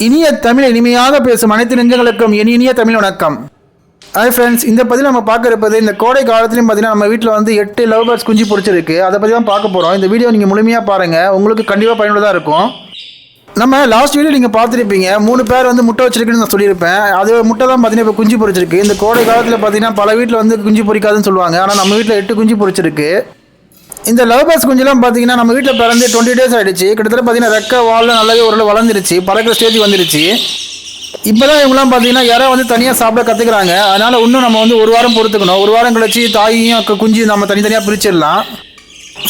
இனிய தமிழ் இனிமையாக பேசும் அனைத்து நெஞ்சங்களுக்கும் இனி இனிய தமிழ் வணக்கம். ஹாய் ஃப்ரெண்ட்ஸ் இந்த பற்றி நம்ம பார்க்குறப்பது இந்த கோடை காலத்துலையும் பார்த்தீங்கன்னா நம்ம வீட்டில் வந்து எட்டு லவ் பேர்ட்ஸ் குஞ்சு பிடிச்சிருக்கு. அதை பற்றி தான் பார்க்க போகிறோம் இந்த வீடியோ நீங்கள் முழுமையாக பாருங்கள் உங்களுக்கு கண்டிப்பாக பயனுள்ளதாக இருக்கும். நம்ம லாஸ்ட் வீடியோ நீங்கள் பார்த்துருப்பீங்க. மூணு பேர் வந்து முட்டை வச்சிருக்குன்னு நான் சொல்லியிருப்பேன். அது முட்டை தான் பார்த்தீங்கன்னா இப்போ குஞ்சு பொறிச்சிருக்கு இந்த கோடை காலத்தில் பார்த்தீங்கன்னா பல வீட்டில் வந்து குஞ்சு பொரிக்காதுன்னு சொல்லுவாங்க. ஆனால் நம்ம வீட்டில் எட்டு குஞ்சு பொறிச்சிருக்கு இந்த லவ் பேர்ஸ் குஞ்செல்லாம் பார்த்தீங்கன்னா நம்ம வீட்டில் பிறந்து டுவெண்ட்டி டேஸ் ஆகிடுச்சு கிட்டத்தட்ட பார்த்தீங்கன்னா ரெக்க வாலில் நல்லாவே ஓரளவு வளர்ந்துருச்சு. பறக்கிற ஸ்டேஜ் வந்துருச்சு. இப்போ தான் இவங்களாம் பார்த்தீங்கன்னா யாராவது வந்து தனியாக சாப்பிட கற்றுக்குறாங்க அதனால் இன்னும் நம்ம வந்து ஒரு வாரம் பொறுத்துக்கணும். ஒரு வாரம் கழிச்சு தாயையும் குஞ்சு நம்ம தனித்தனியாக பிரிச்சிடலாம்.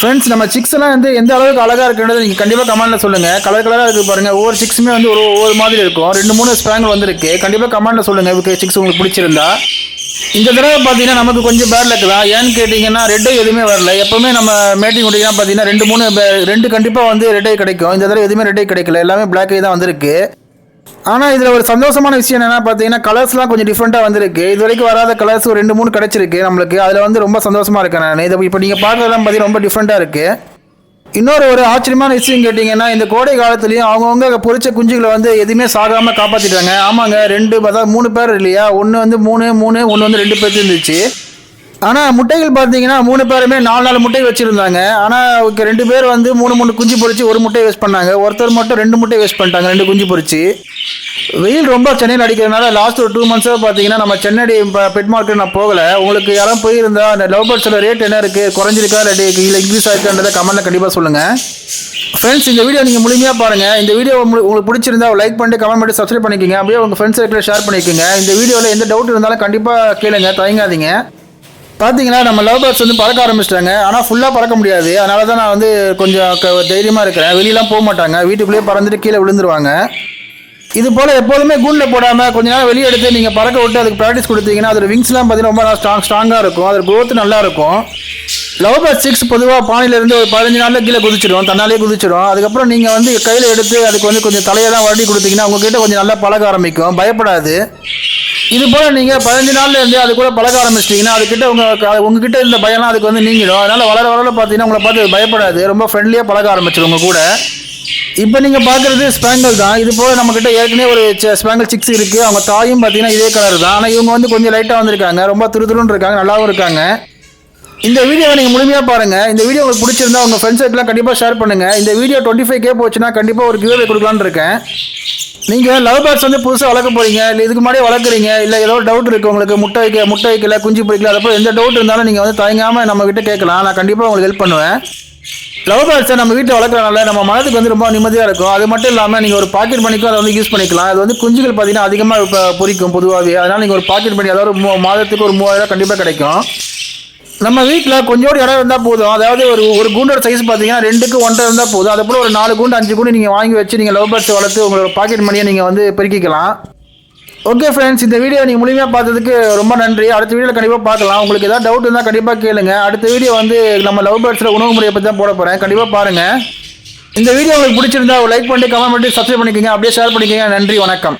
ஃப்ரெண்ட்ஸ் நம்ம சிக்ஸ் எல்லாம் வந்து எந்த அளவுக்கு அழகாக இருக்குன்றது நீங்கள் கண்டிப்பாக கமெண்ட்டில் சொல்லுங்கள் கலர் கலராக இருக்குது பாருங்கள் ஒவ்வொரு சிக்ஸுமே வந்து ஒரு ஒவ்வொரு மாதிரி இருக்கும். ரெண்டு மூணு ஸ்ட்ராங் வந்திருக்கு. கண்டிப்பாக கமெண்ட்டில் சொல்லுங்கள் இதுக்கு சிக்ஸ் உங்களுக்கு பிடிச்சிருந்தா. இந்த தடவை பார்த்தீங்கன்னா நமக்கு கொஞ்சம் பேட் லக் தான். ஏன்னு கேட்டிங்கன்னா ரெட்டை எதுவுமே வரல. எப்பவுமே நம்ம மேட்டிங் விட்டிங்கன்னா பார்த்தீங்கன்னா ரெண்டு மூணு பே- ரெண்டு கண்டிப்பாக வந்து ரெட்டை கிடைக்கும். இந்த தடவை எதுவுமே ரெட்டை கிடைக்கல. எல்லாமே பிளாக்கே தான் வந்திருக்கு. ஆனால் இதில் ஒரு சந்தோஷமான விஷயம் என்னென்னா பார்த்தீங்கன்னா கலர்ஸ்லாம் கொஞ்சம் டிஃப்ரெண்ட்டாக வந்திருக்கு. இது வரைக்கும் வராத கலர்ஸ் ஒரு ரெண்டு மூணு கிடச்சிருக்கு நம்மளுக்கு. அதில் வந்து ரொம்ப சந்தோஷமாக இருக்கேன் நான். இதை இப்போ நீங்கள் பார்க்கறதெல்லாம் பார்த்தீங்கன்னா ரொம்ப டிஃப்ரெண்ட்டாக இருக்குது இன்னொரு ஒரு ஆச்சரியமான விஷயம் கேட்டிங்கன்னா இந்த கோடை காலத்துலேயும் அவங்கவுங்க பொறிச்ச குஞ்சுகளை வந்து எதுவுமே சாகாமல் காப்பாற்றிட்டாங்க ஆமாங்க ரெண்டு பார்த்தா மூணு பேர் இல்லையா? ஒன்று வந்து மூணு மூணு ஒன்று வந்து ரெண்டு பேர் இருந்துச்சு. ஆனால் முட்டைகள் பார்த்தீங்கன்னா மூணு பேருமே நாலு நாலு முட்டை வச்சுருந்தாங்க. ஆனால் ரெண்டு பேர் வந்து மூணு மூணு குஞ்சு பொரிச்சு ஒரு முட்டை வேஸ்ட் பண்ணாங்க. ஒருத்தர் மட்டும் ரெண்டு முட்டை வேஸ்ட் பண்ணிட்டாங்க ரெண்டு குஞ்சு பொறிச்சு வெயில் ரொம்ப சென்னையில் அடிக்கிறதுனால லாஸ்ட் ஒரு டூ மந்த்ஸாக பார்த்தீங்கன்னா நம்ம சென்னை பெட் மார்க்கெட் நான் போகலை. உங்களுக்கு யாரும் போயிருந்தா அந்த லவ் பேர்ட்ஸோட ரேட் என்ன இருக்குது குறைஞ்சிருக்கா இல்லை இல்லை இன்க்ரீஸ் ஆயிருக்கான்றதை கமெண்ட்டில் கண்டிப்பாக சொல்லுங்கள் ஃப்ரெண்ட்ஸ் இந்த வீடியோ நீங்கள் முழுமையாக பாருங்கள் இந்த வீடியோ உங்களுக்கு உங்களுக்கு பிடிச்சிருந்தா லைக் பண்ணிட்டு கமெண்ட் பண்ணி சப்ஸ்கிரைப் பண்ணிக்கோங்க. அப்படியே உங்கள் ஃப்ரெண்ட்ஸ் சர்க்கிளில் ஷேர் பண்ணிக்கோங்க. இந்த வீடியோவில் எந்த டவுட் இருந்தாலும் கண்டிப்பாக கேளுங்க தயங்காதீங்க. பார்த்தீங்கன்னா நம்ம லவ் பேர்ட்ஸ் வந்து பறக்க ஆரம்பிச்சிட்டாங்க. ஆனால் ஃபுல்லாக பறக்க முடியாது. அதனால தான் நான் வந்து கொஞ்சம் க- தைரியமாக இருக்கிறேன். வெளியெலாம் போக மாட்டாங்க. வீட்டுக்குள்ளேயே பறந்துட்டு கீழே விழுந்துருவாங்க. இது போல் எப்போதுமே கூண்டில் போடாமல் கொஞ்ச நேரம் வெளியே எடுத்து நீங்கள் பறக்க விட்டு அதுக்கு ப்ராக்டிஸ் கொடுத்தீங்கன்னா அதோட விங்ஸ்லாம் பார்த்தீங்கன்னா ரொம்ப ஸ்ட்ராங் ஸ்ட்ராங்காக இருக்கும். அதோட growth நல்லாயிருக்கும் லவ் பேர்ட் சிக்ஸ் பொதுவாக பானையிலேருந்து ஒரு பதினஞ்சு நாளில் கீழே குதிச்சிடும். தன்னாலே குதிச்சிடும். அதுக்கப்புறம் நீங்கள் வந்து கையில் எடுத்து அதுக்கு வந்து கொஞ்சம் தலையெல்லாம் வருடி கொடுத்தீங்கன்னா உங்ககிட்ட கொஞ்சம் நல்லா பழக ஆரம்பிக்கும். பயப்படாது. இது போல் நீங்கள் பதினஞ்சு நாள்லேருந்து அது கூட பழக ஆரம்பிச்சிட்டிங்கன்னா அதுக்கிட்ட உங்கள் உங்ககிட்ட இருந்த பயம்லாம் அதுக்கு வந்து நீங்கிடும். அதனால் வளர வளர பார்த்தீங்கன்னா உங்களை பார்த்து அது பயப்படாது. ரொம்ப ஃப்ரெண்ட்லியாக பழக ஆரம்பிச்சிடும் உங்கள் கூட. இப்போ நீங்கள் பார்க்குறது ஸ்பேங்கல் தான். இது போல் நம்மக்கிட்ட ஏற்கனவே ஒரு ஸ்பேங்கல் சிக்ஸ் இருக்குது அவங்க தாயும் பார்த்தீங்கன்னா இதே கலர் தான். ஆனால் இவங்க வந்து கொஞ்சம் லைட்டாக வந்திருக்காங்க. ரொம்ப துருதுருன்னு இருக்காங்க. நல்லாவும் இருக்காங்க. இந்த வீடியோவை நீங்கள் முழுமையாக பாருங்கள் இந்த வீடியோ உங்களுக்கு பிடிச்சிருந்தா உங்கள் ஃப்ரெண்ட்ஸ் எல்லாம் கண்டிப்பாக ஷேர் பண்ணுங்கள் இந்த வீடியோ டுவெண்ட்டி ஃபைவ் கே போச்சுன்னா கண்டிப்பாக ஒரு கிவ்வே கொடுக்கலான்னு இருக்கேன். நீங்கள் லவ் பேர்ட்ஸ் வந்து புதுசாக வளர்க்க போகிறீங்க இல்லை இதுக்கு முன்னாடியே வளர்க்குறீங்க இல்லை ஏதோ டவுட் இருக்குது உங்களுக்கு முட்டை வைக்க முட்டை வைக்கல குஞ்சு பிடிக்கல அதப்போ எந்த டவுட் இருந்தாலும் நீங்கள் வந்து தயங்காமல் நம்ம கிட்ட கேட்கலாம். நான் கண்டிப்பாக உங்களுக்கு ஹெல்ப் பண்ணுவேன். லவ் பேர்ட்ஸை நம்ம வீட்டில் வளர்க்குறனால நம்ம மனதுக்கு வந்து ரொம்ப நிம்மதியாக இருக்கும். அது மட்டும் இல்லாமல் நீங்கள் ஒரு பாக்கெட் பண்ணிக்கும் அதை வந்து யூஸ் பண்ணிக்கலாம். அது வந்து குஞ்சுகள் பார்த்தீங்கன்னா அதிகமாக இப்போ பொரிக்கும் பொதுவாகவே அதனால் நீங்கள் ஒரு பாக்கெட் பண்ணி அதாவது ஒரு மூ- மாதத்துக்கு ஒரு மூவாயிரம் கண்டிப்பாக கிடைக்கும். நம்ம வீட்டில் கொஞ்சோடு இடம் இருந்தால் போதும். அதாவது ஒரு ஒரு கூண்டோட சைஸ் பார்த்தீங்கன்னா ரெண்டுக்கு ஒன்றரை இருந்தால் போதும். அது போல் ஒரு நாலு கூண்டு அஞ்சு கூண்டு நீங்கள் வாங்கி வச்சு நீங்கள் லவ் பேர்ட்ஸ் வளர்த்து உங்களோட பாக்கெட் மணியை நீங்கள் வந்து பெருக்கிக்கலாம். ஓகே ஃப்ரெண்ட்ஸ் இந்த வீடியோ நீங்கள் முழுமையாக பார்த்ததுக்கு ரொம்ப நன்றி. அடுத்த வீடியோவில் கண்டிப்பாக பார்க்கலாம். உங்களுக்கு ஏதாவது டவுட் இருந்தால் கண்டிப்பாக கேளுங்க. அடுத்த வீடியோ வந்து நம்ம லவ் பேர்ட்ஸில் உணவு முறையை பற்றி தான் போட போகிறேன் கண்டிப்பாக பாருங்கள் இந்த வீடியோ உங்களுக்கு பிடிச்சிருந்தா லைக் பண்ணிட்டு கமெண்ட் பண்ணிட்டு சப்ஸ்கிரைப் பண்ணிக்கோங்க. அப்படியே ஷேர் பண்ணிக்கோங்க. நன்றி வணக்கம்.